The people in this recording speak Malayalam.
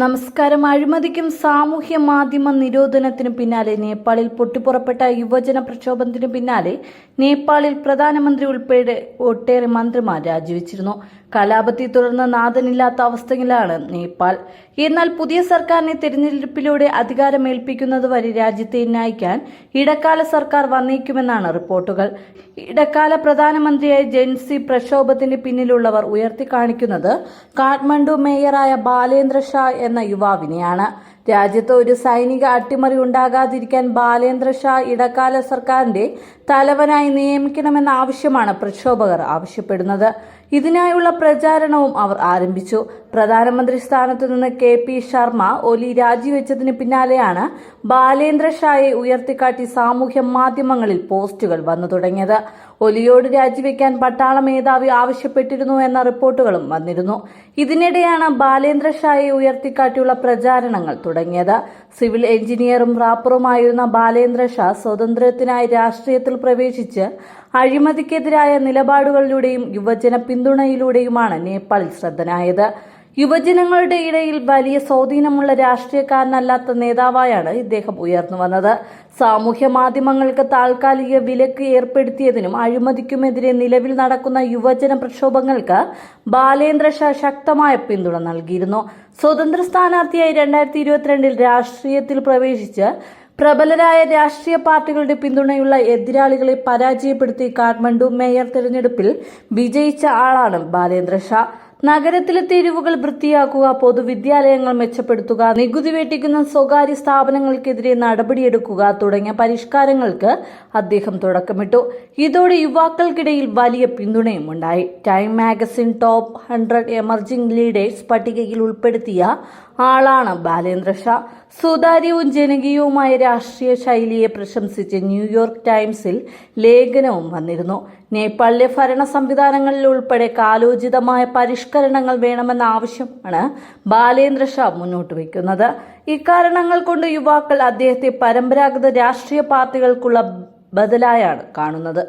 നമസ്കാരം. അഴിമതിക്കും സാമൂഹ്യ മാധ്യമ നിരോധനത്തിനു പിന്നാലെ നേപ്പാളിൽ പൊട്ടിപ്പുറപ്പെട്ട യുവജന പ്രക്ഷോഭത്തിനു പിന്നാലെ നേപ്പാളിൽ പ്രധാനമന്ത്രി ഉൾപ്പെടെ ഒട്ടേറെ മന്ത്രിമാർ രാജിവെച്ചിരുന്നു. കലാപത്തെ തുടർന്ന് നാഥനില്ലാത്ത അവസ്ഥയിലാണ് നേപ്പാൾ. എന്നാൽ പുതിയ സർക്കാരിനെ തെരഞ്ഞെടുപ്പിലൂടെ അധികാരമേൽപ്പിക്കുന്നതുവരെ രാജ്യത്തെ നയിക്കാൻ ഇടക്കാല സർക്കാർ വന്നേക്കുമെന്നാണ് റിപ്പോർട്ടുകൾ. ഇടക്കാല പ്രധാനമന്ത്രിയായ ജെൻസി പ്രക്ഷോഭത്തിന് പിന്നിലുള്ളവർ ഉയർത്തിക്കാണിക്കുന്നത് കാഠ്മണ്ഡു മേയറായ ബാലേന്ദ്ര ഷാ എന്ന യുവാവിനെയാണ് രാജ്യത്ത് ഒരു സൈനിക അട്ടിമറി ഉണ്ടാകാതിരിക്കാൻ ബാലേന്ദ്ര ഷാ ഇടക്കാല സർക്കാരിന്റെ തലവനായി നിയമിക്കണമെന്ന ആവശ്യമാണ് പ്രക്ഷോഭകർ ആവശ്യപ്പെടുന്നത്. ഇതിനായുള്ള പ്രചാരണവും അവർ ആരംഭിച്ചു. പ്രധാനമന്ത്രി സ്ഥാനത്ത് നിന്ന് കെ പി ശർമ്മ ഒലി രാജിവെച്ചതിന് പിന്നാലെയാണ് ബാലേന്ദ്ര ഷായെ ഉയർത്തിക്കാട്ടി സാമൂഹ്യ മാധ്യമങ്ങളിൽ പോസ്റ്റുകൾ വന്നു തുടങ്ങിയത്. ഒലിയോട് രാജിവെക്കാൻ പട്ടാള മേധാവി ആവശ്യപ്പെട്ടിരുന്നു എന്ന റിപ്പോർട്ടുകളും വന്നിരുന്നു. ഇതിനിടെയാണ് ബാലേന്ദ്ര ഷായെ ഉയർത്തിക്കാട്ടിയുള്ള പ്രചാരണങ്ങൾ തുടങ്ങിയത്. സിവിൽ എഞ്ചിനീയറും റാപ്പറുമായിരുന്ന ബാലേന്ദ്ര ഷാ സ്വതന്ത്രത്തിനായി രാഷ്ട്രീയത്തിൽ പ്രവേശിച്ച് അഴിമതിക്കെതിരായ നിലപാടുകളിലൂടെയും യുവജന പിന്തുണയിലൂടെയുമാണ് നേപ്പാളിൽ ശ്രദ്ധനായത്. യുവജനങ്ങളുടെ ഇടയിൽ വലിയ സ്വാധീനമുള്ള രാഷ്ട്രീയക്കാരനല്ലാത്ത നേതാവായാണ് ഇദ്ദേഹം ഉയർന്നു വന്നത്. സാമൂഹ്യ മാധ്യമങ്ങൾക്ക് താൽക്കാലിക വിലക്ക് ഏർപ്പെടുത്തിയതിനും അഴിമതിക്കുമെതിരെ നിലവിൽ നടക്കുന്ന യുവജന പ്രക്ഷോഭങ്ങൾക്ക് ബാലേന്ദ്ര ഷാ ശക്തമായ പിന്തുണ നൽകിയിരുന്നു. സ്വതന്ത്ര സ്ഥാനാർത്ഥിയായി രണ്ടായിരത്തി ഇരുപത്തിരണ്ടിൽ രാഷ്ട്രീയത്തിൽ പ്രവേശിച്ച് പ്രബലരായ രാഷ്ട്രീയ പാർട്ടികളുടെ പിന്തുണയുള്ള എതിരാളികളെ പരാജയപ്പെടുത്തി കാഠ്മണ്ഡു മേയർ തെരഞ്ഞെടുപ്പിൽ വിജയിച്ച ആളാണ് ബാലേന്ദ്ര ഷാ. നഗരത്തിലെ തെരുവുകൾ വൃത്തിയാക്കുക പൊതുവിദ്യാലയങ്ങൾ മെച്ചപ്പെടുത്തുക നികുതി വെട്ടിക്കുന്ന സ്വകാര്യ സ്ഥാപനങ്ങൾക്കെതിരെ നടപടിയെടുക്കുക തുടങ്ങിയ പരിഷ്കാരങ്ങൾക്ക് അദ്ദേഹം തുടക്കമിട്ടു. ഇതോടെ യുവാക്കൾക്കിടയിൽ വലിയ പിന്തുണയും ഉണ്ടായി Time magazine top hundred emerging leaders പട്ടികയിൽ ഉൾപ്പെടുത്തിയ ആളാണ് ബാലേന്ദ്ര ഷാ. സുതാര്യവും ജനകീയവുമായ രാഷ്ട്രീയ ശൈലിയെ പ്രശംസിച്ച് ന്യൂയോർക്ക് ടൈംസിൽ ലേഖനവും വന്നിരുന്നു. നേപ്പാളിലെ ഭരണ സംവിധാനങ്ങളിൽ ഉൾപ്പെടെ കാലോചിതമായ പരിഷ്കരണങ്ങൾ വേണമെന്ന ആവശ്യമാണ് ബാലേന്ദ്ര ഷാ മുന്നോട്ട് വയ്ക്കുന്നത്. ഇക്കാരണങ്ങൾ കൊണ്ട് യുവാക്കൾ അദ്ദേഹത്തെ പരമ്പരാഗത രാഷ്ട്രീയ പാർട്ടികൾക്കുള്ള ബദലായാണ് കാണുന്നത്.